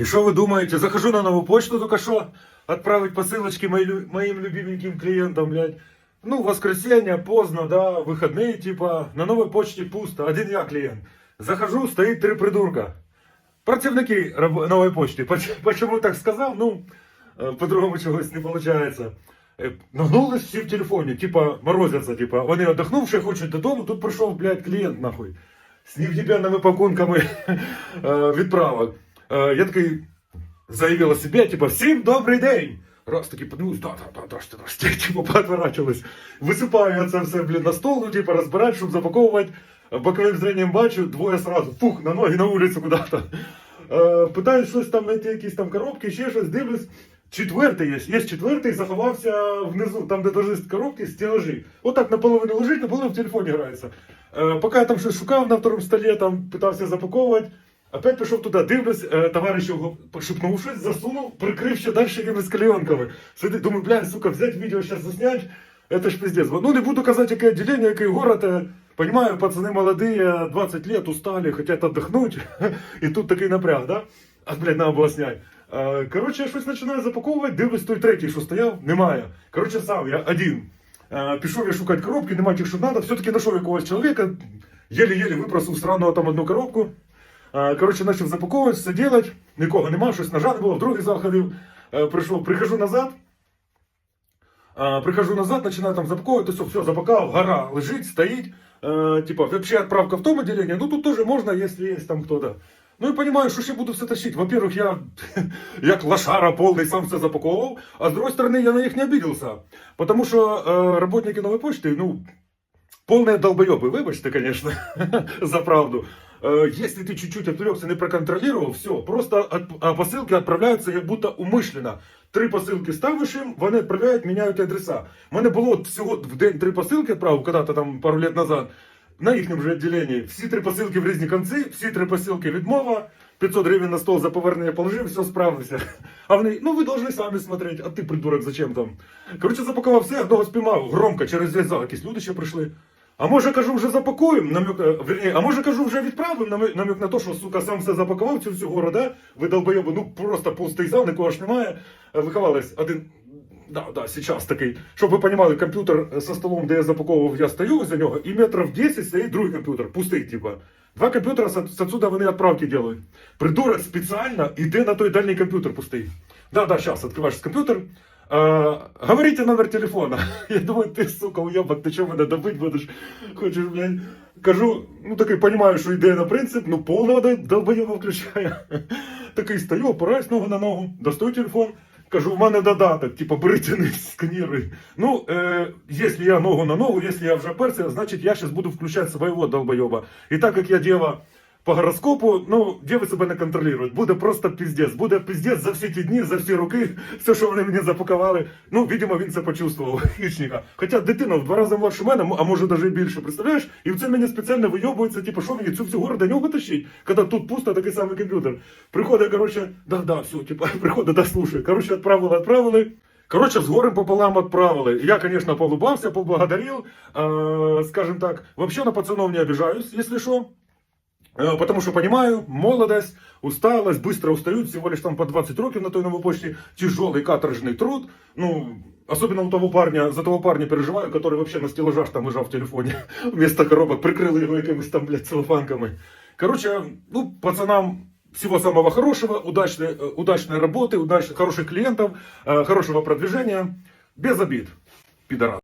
И что вы думаете? Захожу на новую почту только что, отправить посылочки мои лю- моим любименьким клиентам, блядь. Ну, воскресенье, поздно, да, выходные, типа, на новой почте пусто, один я клиент. Захожу, стоит три придурка. Працівники раб- нової почти. Поч- Почему так сказав? Ну, е, по-другому чогось не виходить. Нагнулись всі в телефоні, типа, морозяться, типа, вони отдохнувши, хочуть додому, тут прийшов, блядь, клієнт, нахуй. З нев'єбенними пакунками е, відправок. Е, Я такий заявила себе, типа, всім добрий день. Раз таки подивились, да, да, да, даште, даште, типу, поотворачивались. Висипаю я це все, блін, на стол, ну, типу, розбирати, щоб запаковувати. Боковим зренням бачу, двоє сразу, фух, на ноги на вулицю куди-то. Е, Питаю щось там знайти якісь там коробки, ще щось, дивлюсь. Четвертий є. Є четвертий, заховався внизу, там, де лежить коробки, стелажі. Отак наполовину лежить, наполовину в телефоні грається. Е, поки я там щось шукав на второму столі, там питався запаковувати. Опять пішов туди, дивлюсь, е, товариш його шепнув щось, засунув, прикрив ще далі якимись клеенками. Сидить, думаю, бля, сука, взять відео, зараз заснять. Это ж пиздец. Ну, не буду казать, какое отделение, какой город. э, Понимаю, пацаны молодые, 20 лет, устали, хотят отдохнуть. И тут такий напряг, да? А, блядь, надо було снять. Е, Коротше, я щось починаю запаковувати, дивлюсь, той третій, що стояв, немає. Коротше, сам, я один. Е, Пішов я шукати коробки, немає тих, що треба. Все-таки знайшов якогось чоловіка, єлі-єлі випросив странного там одну коробку. Е, Коротше, почав запаковувати, все делать, нікого нема, щось нажати було, в другий зал ходив. Прийшов, прихожу назад, а, прихожу назад, начинаю там запаковывать, все, все, запаковал, гора лежит, стоит, типа, вообще отправка в том отделении, ну тут тоже можно, если есть там кто-то. Ну и понимаю, что ще буду все тащить. Во-первых, я як лошара полный сам все запаковывал, а с другой стороны, я на них не обиделся. Потому что э, работники новой почты, ну, полные долбоебы, выбачьте, конечно, за правду. Э, Если ты чуть-чуть отвлекся, не проконтролировал, все, просто от, а посылки отправляются як будто умишленно. Три посилки ставиш їм, вони відправляють, міняють адреса. У мене було от всього в день три посилки відправив, коли-то там пару лет назад, на їхньому же відділенні. Всі три посилки в різні кінці, всі три посилки відмова, 500 гривень на стол за повернення положив, все, справився. А вони, ну ви должны самі смотреть, а ти придурок, зачем там? Коротше, запакував все, одного спіймав, громко, через весь зал, якісь люди ще прийшли. А може, кажу, вже запакуємо, намек, е, верні, а може, кажу, вже відправимо, намек на те, що, сука, сам все запакував цю всю гору, да? Ви долбойоби, ну просто пустий зал, нікого ж немає. Е, Виховались один, да, да, сейчас такий, щоб ви розуміли, комп'ютер со столом, де я запаковував, я стою за нього, і метрів 10 стоїть другий комп'ютер, пустий, типа. Два комп'ютера з отсюда вони відправки делають. Придурок спеціально йде на той дальній комп'ютер пустий. Да, да, сейчас открываешь компьютер, э, говорите номер телефона. Я думаю, ты, сука, уебок, ты что мене добить будеш? Хочеш, блядь? Кажу, ну такий понимаю, що йде на принцип, ну повного дол- долбоєба включає. Такий стою, опираюсь ногу на ногу, достаю телефон. Кажу, в мене додаток, типа бери тяни, сканіруй. Ну, э, если я ногу на ногу, если я вже перся, значить я сейчас буду включать своего долбоеба. І так як я дева по гороскопу, ну, деви себе не контролюють. Буде просто піздець. Буде піздець за всі ті дні, за всі роки, все, що вони мені запакували. Ну, видимо, він це почувствував, хищника. Хоча дитина в два рази молодше мене, а може навіть більше, представляєш? І це мені спеціально вийобується, типу, що мені цю всю гору нього тащить, коли тут пусто такий самий комп'ютер. Приходить, коротше, да, да, все, типу, приходить, да, слушай. Коротше, відправили, відправили. Короче, с горем пополам отправили. Я, конечно, полубался, поблагодарил. Э, скажем так, вообще на пацанов не обижаюсь, если что. Э, Потому что понимаю, молодость, усталость, быстро устают, всего лишь там по 20 років на той новой почте, тяжелый каторжный труд. Ну, особенно у того парня, за того парня переживаю, который вообще на стеллажах там лежал в телефоне, вместо коробок, прикрыли его якимись там, блядь, целлофанками. Короче, ну, пацанам всего самого хорошего, удачной, э, удачной работы, удач, хороших клиентов, э, хорошего продвижения, без обид, пидорас.